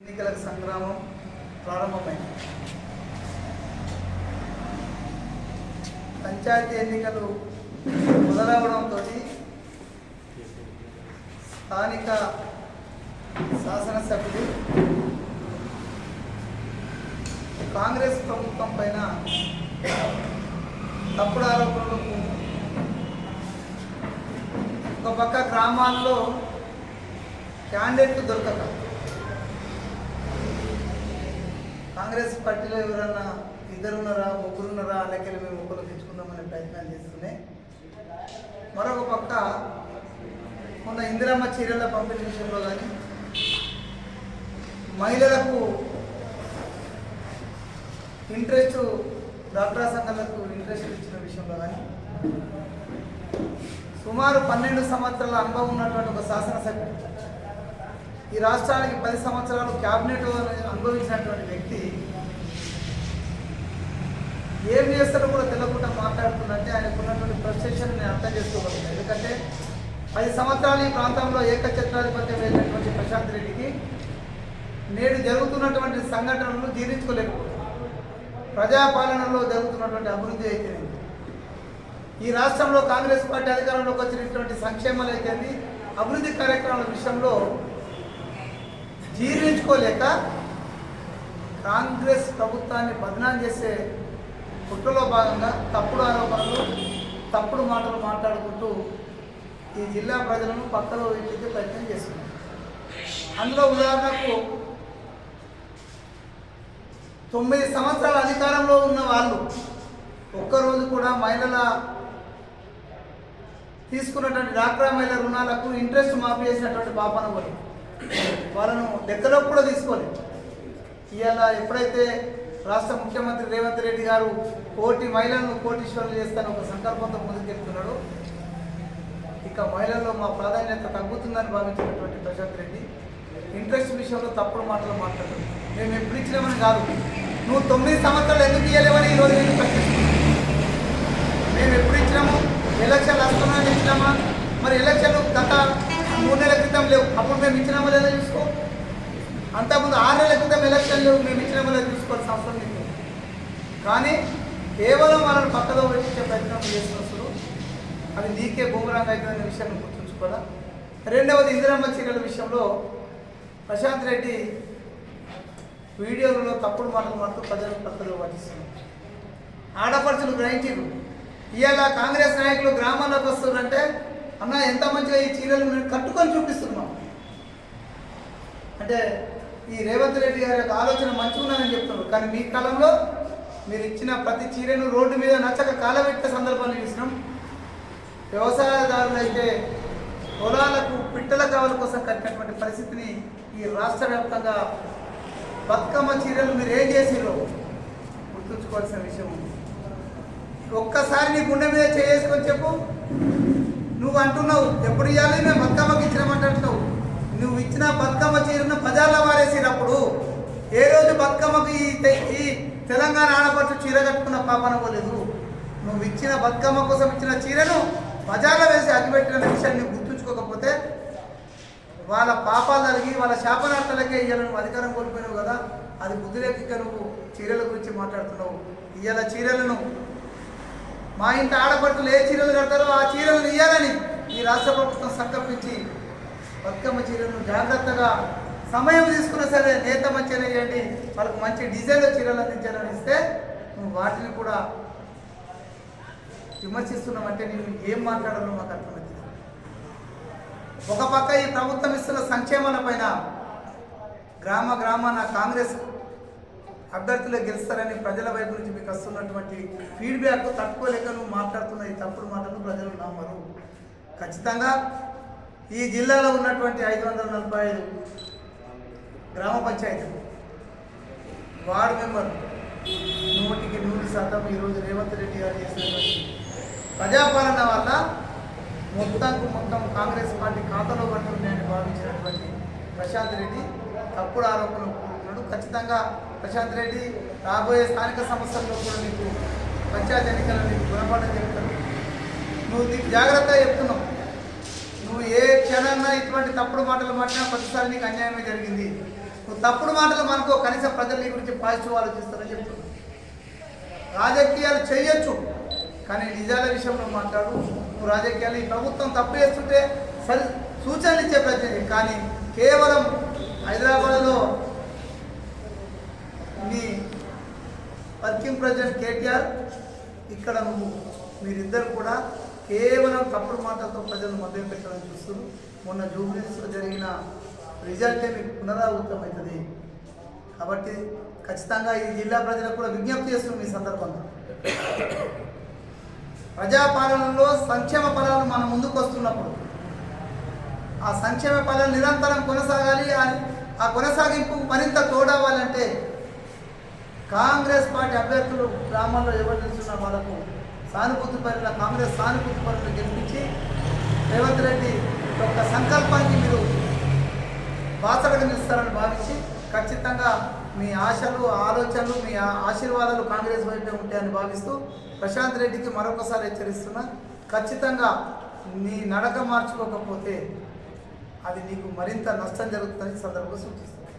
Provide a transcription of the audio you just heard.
ఎన్నికల సంగ్రామం ప్రారంభమైంది. పంచాయతీ ఎన్నికలు మొదలవడంతో స్థానిక శాసనసభ్యులు కాంగ్రెస్ ప్రభుత్వం పైన తప్పుడు ఆరోపణలకు ఒక పక్క గ్రామాల్లో క్యాండిడేట్లు దొరకక కాంగ్రెస్ పార్టీలో ఎవరన్నా ఇద్దరున్నారా ముగ్గురున్నారా లెక్కలు మేము ముగ్గురు తెచ్చుకుందామనే ప్రయత్నాలు చేస్తున్నాయి. మరొక పక్క మొన్న ఇందిరమ్మ చీరల పంపిణీ విషయంలో కానీ మహిళలకు ఇంట్రెస్ట్ డాక్టర్ సంఘాలకు ఇంట్రెస్ట్ ఇచ్చిన విషయంలో కానీ సుమారు పన్నెండు సంవత్సరాల అనుభవం ఉన్నటువంటి ఒక శాసనసభ్యుడు ఈ రాష్ట్రానికి పది సంవత్సరాలు క్యాబినెట్ అనుభవించినటువంటి వ్యక్తి ఏం చేస్తారో కూడా తెలియకుండా మాట్లాడుతుందంటే ఆయనకున్నటువంటి ఫ్రస్ట్రేషన్ నేను అర్థం చేసుకోగలను ఎందుకంటే పది సంవత్సరాలు ఈ ప్రాంతంలో ఏకఛత్రాధిపత్యం లేనటువంటి ప్రశాంత్ రెడ్డికి నేడు జరుగుతున్నటువంటి సంఘటనలు జీర్ణించుకోలేకపోతుంది ప్రజాపాలనలో జరుగుతున్నటువంటి అభివృద్ధి అయితేనే ఈ రాష్ట్రంలో కాంగ్రెస్ పార్టీ అధికారంలోకి వచ్చినటువంటి సంక్షేమాలు అయితేంది అభివృద్ధి కార్యక్రమాల విషయంలో జీర్ణించుకోలేక కాంగ్రెస్ ప్రభుత్వాన్ని బదనాం చేసే కుట్రలో భాగంగా తప్పుడు ఆరోపణలు తప్పుడు మాటలు మాట్లాడుకుంటూ ఈ జిల్లా ప్రజలను పక్కలో పెట్టే ప్రయత్నం చేస్తున్నారు అందులో ఉదాహరణకు తొమ్మిది సంవత్సరాల అధికారంలో ఉన్న వాళ్ళు ఒక్కరోజు కూడా మహిళల తీసుకున్నటువంటి డాక్రా మహిళల రుణాలకు ఇంట్రెస్ట్ మాఫీ చేసినటువంటి పాపన కూడా వాళ్ళను లెక్కలోకి కూడా తీసుకోలేదు. ఇవాళ ఎప్పుడైతే రాష్ట్ర ముఖ్యమంత్రి రేవంత్ రెడ్డి గారు కోటి మహిళలను కోటీశ్వరులు చేస్తాను ఒక సంకల్పంతో ముందుకెళ్తున్నాడు ఇక మహిళల్లో మా ప్రాధాన్యత తగ్గుతుందని భావించినటువంటి ప్రశాంత్ రెడ్డి ఇంట్రెస్ట్ విషయంలో తప్పుడు మాటలు మాట్లాడారు. మేము ఎప్పుడు ఇచ్చినామని కాదు నువ్వు తొమ్మిది సంవత్సరాలు ఎందుకు ఇవ్వలేవని ఈరోజు నేను ప్రశ్నిస్తున్నాను మేము ఎప్పుడు ఇచ్చినాము? ఎలక్షన్లు వస్తున్నాయని ఇచ్చినామా? మరి ఎలక్షన్ గత మూడు నెలల క్రితం లేవు. అప్పుడు మేము ఇచ్చినామా లేదా చూసుకో? అంతకుముందు ఆరు నెలల క్రితం ఎలక్షన్ లేవు. మేము ఇచ్చినామా లేదా చూసుకోవాల్సిన అవసరం లేదు. కానీ కేవలం వాళ్ళని పక్కలో పెట్టించే ప్రయత్నం చేస్తున్నారు అది నీకే బూమరాంగ్ అవుతుందనే విషయాన్ని గుర్తుంచుకోవాలా? రెండవది ఇందిరమ్మ చీరల విషయంలో ప్రశాంత్ రెడ్డి వీడియోలలో తప్పుడు మాటలు మాట్లాడుతూ ప్రజలు పక్కలో పట్టిస్తున్నారు. ఆడపడుచులు గ్రహించారు ఇవాళ కాంగ్రెస్ నాయకులు గ్రామాల్లోకి వస్తున్నారంటే అన్న ఎంత మంచిగా ఈ చీరలు మేము కట్టుకొని చూపిస్తున్నాం. అంటే ఈ రేవంత్ రెడ్డి గారి యొక్క ఆలోచన మంచిగా ఉందని చెప్తున్నారు. కానీ మీ కాలంలో మీరు ఇచ్చిన ప్రతి చీరను రోడ్డు మీద నచ్చక కాలబెట్టే సందర్భాలు చూసినాం. వ్యవసాయదారులు అయితే పొలాలకు పిట్టల కావల కోసం కట్టినటువంటి పరిస్థితిని ఈ రాష్ట్ర వ్యాప్తంగా బతుకమ్మ చీరలు మీరు ఏం చేసిరో గుర్తుంచుకోవాల్సిన విషయం ఉంది. ఒక్కసారి నీ గుండె మీద చేసుకొని చెప్పు. నువ్వు అంటున్నావు ఎప్పుడు ఇవ్వాలి మేము బతుకమ్మకి ఇచ్చినామంటున్నావు నువ్వు ఇచ్చిన బతుకమ్మ చీరను బజార్లో వారేసినప్పుడు ఏ రోజు బతుకమ్మకి ఈ తెలంగాణ ఆడపడుచు చీర కట్టుకున్న పాపన పోలేదు. నువ్వు ఇచ్చిన బతుకమ్మ కోసం ఇచ్చిన చీరను బజార్లో వేసి అగ్గిపెట్టిన విషయాన్ని గుర్తుంచుకోకపోతే వాళ్ళ పాపాలు జరిగి వాళ్ళ శాపనార్థాలకే ఇవాళ నువ్వు అధికారం కోల్పోయినావు కదా. అది బుద్ధిలేక నువ్వు చీరల గురించి మాట్లాడుతున్నావు. ఇవాళ చీరలను మా ఇంటి ఆడపడుతులు ఏ చీరలు కడతారో ఆ చీరలు ఇయ్యాలని ఈ రాష్ట్ర ప్రభుత్వం సంకల్పించి బతుకమ్మ చీరలను జాగ్రత్తగా సమయం తీసుకున్నా సరే నేత మంచిగా వేయండి వాళ్ళకు మంచి డిజైన్లో చీరలు అందించాలని ఇస్తే నువ్వు వాటిని కూడా విమర్శిస్తున్నామంటే నేను ఏం మాట్లాడాలో మాకు అర్థమవుతుంది. ఒక పక్క ఈ ప్రభుత్వం ఇస్తున్న సంక్షేమాల పైన గ్రామ గ్రామాన కాంగ్రెస్ అభ్యర్థులే గెలుస్తారని ప్రజల వైపు నుంచి మీకు వస్తున్నటువంటి ఫీడ్బ్యాక్ తట్టుకోలేక నువ్వు మాట్లాడుతున్న ఈ తప్పుడు మాటలు ప్రజలు నమ్మరు. ఖచ్చితంగా ఈ జిల్లాలో ఉన్నటువంటి ఐదు వందల నలభై ఐదు గ్రామ పంచాయతీలు వార్డు మెంబర్ నూటికి నూరు శాతం ఈరోజు రేవంత్ రెడ్డి గారు చేసినటువంటి ప్రజాపాలన వల్ల మొత్తంకు మొత్తం కాంగ్రెస్ పార్టీ ఖాతాలో పడుతున్నాయని భావించినటువంటి ప్రశాంత్ రెడ్డి తప్పుడు ఆరోపణలు కూడుకున్నాడు ఖచ్చితంగా ప్రశాంత్ రెడ్డి రాబోయే స్థానిక సంస్థల్లో కూడా నీకు పంచాయతీ ఎన్నికల్లో నీకు గుణపాఠం చెప్తాను. నువ్వు నీకు జాగ్రత్త చెప్తున్నావు. నువ్వు ఏ క్షణాన్న ఇటువంటి తప్పుడు మాటలు మాట్లాడినా ప్రతిసారి నీకు అన్యాయమే జరిగింది. నువ్వు తప్పుడు మాటలు మనకో కనీసం ప్రజలు నీ గురించి పాజిటివ్ ఆలోచిస్తారని చెప్తున్నావు. రాజకీయాలు చేయొచ్చు కానీ నిజాల విషయంలో మాట్లాడు. నువ్వు రాజకీయాలు ఈ ప్రభుత్వం తప్పు చేస్తుంటే సరి సూచనలు ఇచ్చే ప్రయత్నం కానీ కేవలం హైదరాబాద్లో నీ వర్కింగ్ ప్రెసిడెంట్ కేటీఆర్ ఇక్కడ నువ్వు మీరిద్దరు కూడా కేవలం తప్పుడు మాటలతో ప్రజలను మభ్యం పెట్టడం చూస్తున్నారు. మొన్న జూబ్లీస్లో జరిగిన రిజల్టే మీకు పునరావృతమవుతుంది కాబట్టి ఖచ్చితంగా ఈ జిల్లా ప్రజలకు కూడా విజ్ఞప్తి చేస్తున్నాం ఈ సందర్భంగా. ప్రజాపాలనలో సంక్షేమ ఫలాలు మన ముందుకు వస్తున్నప్పుడు ఆ సంక్షేమ ఫలాలు నిరంతరం కొనసాగాలి. ఆ- ఆ కొనసాగింపు మరింత తోడవ్వాలంటే కాంగ్రెస్ పార్టీ అభ్యర్థులు గ్రామాల్లో ఎవరు నిల్చున్న వాళ్ళకు సానుభూతి పరుల కాంగ్రెస్ సానుభూతి పరులను గెలిపించి రేవంత్ రెడ్డి యొక్క సంకల్పానికి మీరు బాసడగా నిలుస్తారని భావించి ఖచ్చితంగా మీ ఆశలు ఆలోచనలు మీ ఆశీర్వాదాలు కాంగ్రెస్ వైపే ఉంటాయని భావిస్తూ ప్రశాంత్ రెడ్డికి మరొకసారి హెచ్చరిస్తున్నా ఖచ్చితంగా నీ నడక మార్చుకోకపోతే అది నీకు మరింత నష్టం జరుగుతుందని సందర్భంగా సూచిస్తుంది